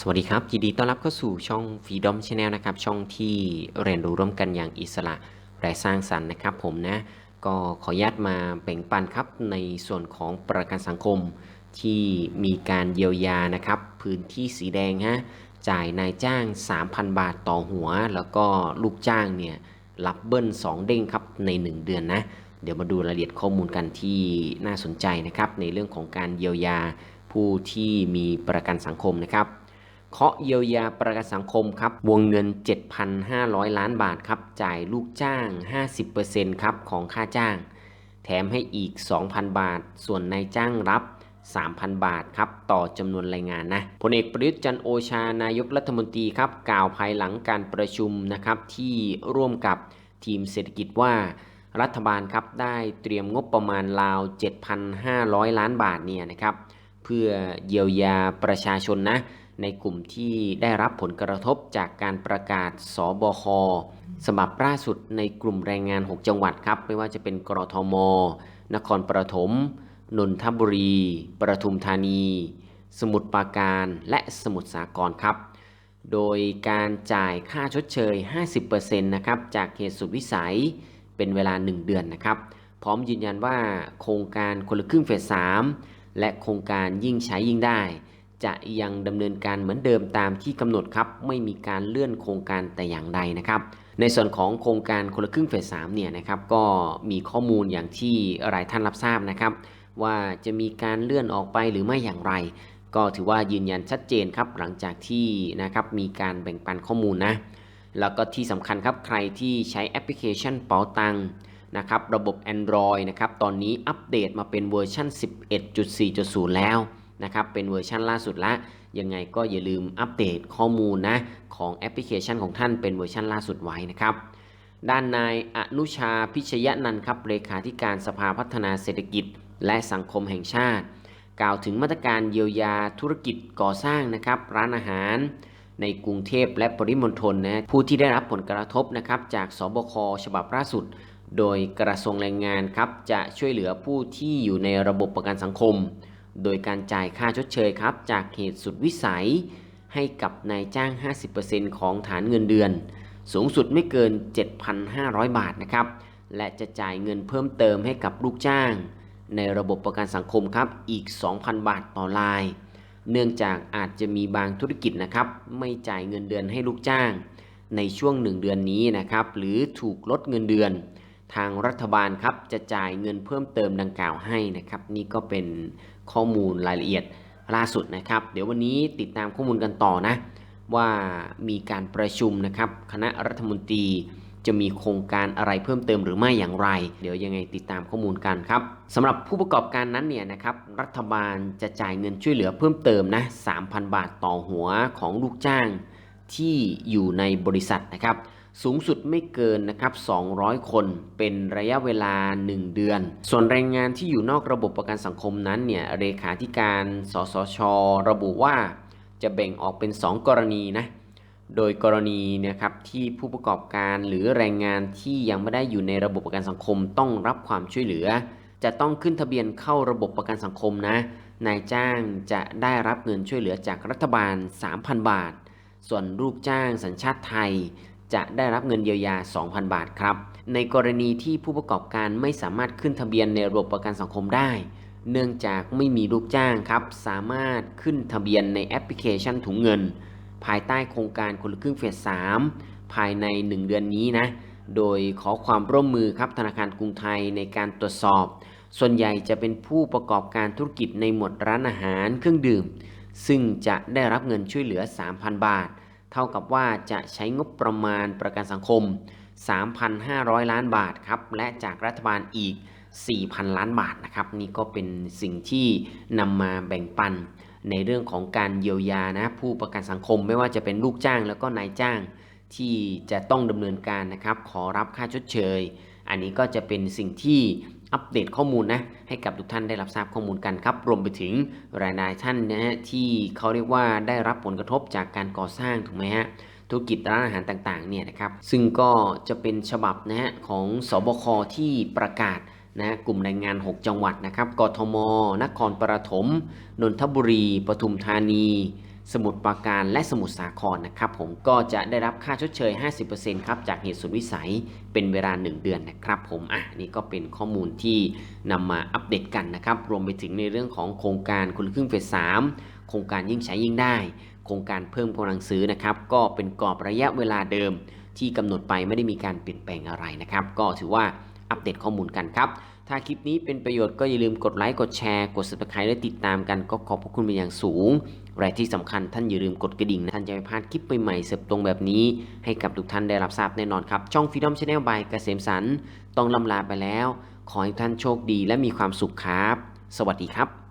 สวัสดีครับ ยินดีต้อนรับเข้าสู่ช่อง Freedom Channel นะครับ ช่องที่เรียนรู้ร่วมกันอย่างอิสระและสร้างสรรค์นะครับผมนะ ก็ขออนุญาตมาแบ่งปันครับในส่วนของประกันสังคมที่มีการเยียวยานะครับ พื้นที่สีแดงฮะจ่ายนายจ้าง 3,000 บาทต่อหัว แล้วก็ลูกจ้างเนี่ยรับเบิ้ล2 เด้งครับใน 1 เดือนนะ เดี๋ยวมาดูรายละเอียดข้อมูลกันที่น่าสนใจนะครับ ในเรื่องของการเยียวยาผู้ที่มีประกันสังคมนะครับ เคาะเยียวยาประกันสังคมครับ วงเงิน 7,500 ล้านบาทครับ จ่ายลูกจ้าง 50%ครับของค่าจ้าง แถมให้อีก 2,000 บาท ส่วนนายจ้างรับ 3,000 บาทครับ ต่อจำนวนแรงงานนะ พลเอกประยุทธ์จันโอชานายกรัฐมนตรีครับ กล่าวภายหลังการประชุมนะครับที่ร่วมกับทีมเศรษฐกิจว่ารัฐบาลครับได้เตรียมงบประมาณราว 7,500 ล้านบาทเนี่ยนะครับ เพื่อเยียวยาประชาชนนะ ในกลุ่มที่ได้รับผลกระทบจากการประกาศสบคฉบับล่าสุดในกลุ่มแรงงาน 6 จังหวัดครับ ไม่ว่าจะเป็นกรทม นครปฐมนนทบุรีประทุมธานี สมุทรปราการ และสมุทรสาครครับ โดยการจ่ายค่าชดเชย 50%นะครับจากเหตุสุดวิสัยเป็นเวลา 1 เดือนนะครับ พร้อมยืนยันว่าโครงการคนละครึ่งเฟส 3 และโครงการยิ่งใช้ยิ่งได้ จะยังดำเนินการเหมือนเดิมตามที่กำหนดครับไม่มีการเลื่อนโครงการแต่อย่างใดนะครับ ในส่วนของโครงการคนละครึ่งเฟส3เนี่ยนะครับก็มีข้อมูลอย่างที่หลายท่านรับทราบนะครับ ว่าจะมีการเลื่อนออกไปหรือไม่อย่างไร ก็ถือว่ายืนยันชัดเจนครับหลังจากที่นะครับมีการแบ่งปันข้อมูลนะแล้วก็ที่สำคัญครับใครที่ใช้แอปพลิเคชันเป๋าตังนะครับระบบ Android นะครับตอนนี้อัปเดตมาเป็นเวอร์ชัน11.4.0 แล้ว นะครับเป็นเวอร์ชันล่าสุดละ ยังไงก็อย่าลืมอัปเดตข้อมูลนะของแอปพลิเคชันของท่านเป็นเวอร์ชันล่าสุดไว้นะครับด้านนายอนุชาพิชยนันท์ครับเลขาธิการสภาพัฒนาเศรษฐกิจ และสังคมแห่งชาติ กล่าวถึงมาตรการเยียวยาธุรกิจก่อสร้างนะครับร้านอาหาร ในกรุงเทพและปริมณฑลนะผู้ที่ได้รับผลกระทบนะครับจากสบคฉบับล่าสุด โดยกระทรวงแรงงานครับจะช่วยเหลือผู้ที่อยู่ในระบบประกันสังคม โดยการจ่ายค่าชดเชยครับ จากเหตุสุดวิสัย ให้กับนายจ้าง 50%ของฐานเงินเดือน สูงสุดไม่เกิน 7,500 บาทนะครับ และจะจ่ายเงินเพิ่มเติมให้กับลูกจ้าง ในระบบประกันสังคมครับอีก 2,000 บาทต่อราย เนื่องจากอาจจะมีบางธุรกิจนะครับ ไม่จ่ายเงินเดือนให้ลูกจ้าง ในช่วง 1 เดือนนี้นะครับ หรือถูกลดเงินเดือน ทางรัฐบาลครับจะจ่ายเงินเพิ่มเติมดังกล่าวให้นะครับ นี่ก็เป็นข้อมูลรายละเอียดล่าสุดนะครับ เดี๋ยววันนี้ติดตามข้อมูลกันต่อนะ ว่ามีการประชุมนะครับ คณะรัฐมนตรีจะมีโครงการอะไรเพิ่มเติมหรือไม่อย่างไร เดี๋ยวยังไงติดตามข้อมูลกันครับสำหรับผู้ประกอบการนั้นเนี่ยนะครับรัฐบาลจะจ่ายเงินช่วยเหลือเพิ่มเติมนะ 3,000 บาทต่อหัวของลูกจ้างที่อยู่ในบริษัทนะครับ สูงสุดไม่เกินนะครับ 200 คนเป็นระยะเวลา 1 เดือน ส่วนแรงงานที่อยู่นอกระบบประกันสังคมนั้นเนี่ยเลขาธิการสสช ระบุว่า จะแบ่งออกเป็น 2 กรณีนะโดยกรณีนะครับที่ผู้ประกอบการหรือแรงงานที่ยังไม่ได้อยู่ในระบบประกันสังคมต้องรับความช่วยเหลือ จะต้องขึ้นทะเบียนเข้าระบบประกันสังคมนะนายจ้างจะได้รับเงินช่วยเหลือจากรัฐบาล 3,000 บาท ส่วนลูกจ้างสัญชาติไทย จะได้รับเงินเยียวยา 2,000 บาทครับ ในกรณีที่ผู้ประกอบการไม่สามารถขึ้นทะเบียนในระบบประกันสังคมได้ เนื่องจากไม่มีลูกจ้างครับ สามารถขึ้นทะเบียนในแอปพลิเคชันถุงเงิน ภายใต้โครงการคนละครึ่งเฟส 3 ภายใน 1 เดือนนี้นะ โดยขอความร่วมมือครับธนาคารกรุงไทยในการตรวจสอบ ส่วนใหญ่จะเป็นผู้ประกอบการธุรกิจในหมวดร้านอาหารเครื่องดื่ม ซึ่งจะได้รับเงินช่วยเหลือ 3,000 บาท เท่ากับว่าจะใช้งบประมาณประกันสังคม 3,500 ล้านบาทครับ และจากรัฐบาลอีก 4,000 ล้านบาทนะครับ นี่ก็เป็นสิ่งที่นำมาแบ่งปัน ในเรื่องของการเยียวยานะผู้ประกันสังคมไม่ว่าจะเป็นลูกจ้างแล้วก็นายจ้าง ที่จะต้องดำเนินการนะครับ ขอรับค่าชดเชย อันนี้ก็จะเป็นสิ่งที่ อัปเดตข้อมูลนะให้กับทุกท่านได้รับทราบข้อมูลกันครับ รวมไปถึงรายนายท่านนะฮะที่เขาเรียกว่าได้รับผลกระทบจากการก่อสร้างถูกไหมฮะธุรกิจร้านอาหารต่างๆเนี่ยนะครับซึ่งก็จะเป็นฉบับนะฮะของสบคที่ประกาศนะกลุ่มแรงงาน 6 จังหวัดนะครับกทม นครปฐมนนทบุรี ปทุมธานี สมุทรปราการและสมุทรสาครนะครับผมก็จะได้รับค่าชดเชย 50%ครับจากเหตุสุดวิสัยเป็นเวลา 1 เดือนนะครับผมอะนี่ก็เป็นข้อมูลที่นำมาอัปเดตกันนะครับรวมไปถึงในเรื่องของโครงการคนละครึ่งเฟส 3 โครงการยิ่งใช้ยิ่งได้ โครงการเพิ่มกำลังซื้อนะครับก็เป็นกรอบระยะเวลาเดิม ที่กำหนดไปไม่ได้มีการเปลี่ยนแปลงอะไรนะครับก็ถือว่าอัปเดตข้อมูลกันครับถ้าคลิปนี้เป็นประโยชน์ก็อย่าลืมกดไลค์กดแชร์ กด subscribe และติดตามกันก็ขอบพระคุณเป็นอย่างสูง และที่สำคัญท่านอย่าลืมกดกระดิ่งนะท่านจะไม่พลาดคลิปใหม่ๆเสิร์ฟตรงแบบนี้ ให้กับทุกท่านได้รับทราบแน่นอนครับ ช่องฟิล์มชาแนลบายเกษมสันต์ต้องลำลาไปแล้ว ขอให้ท่านโชคดีและมีความสุขครับ สวัสดีครับ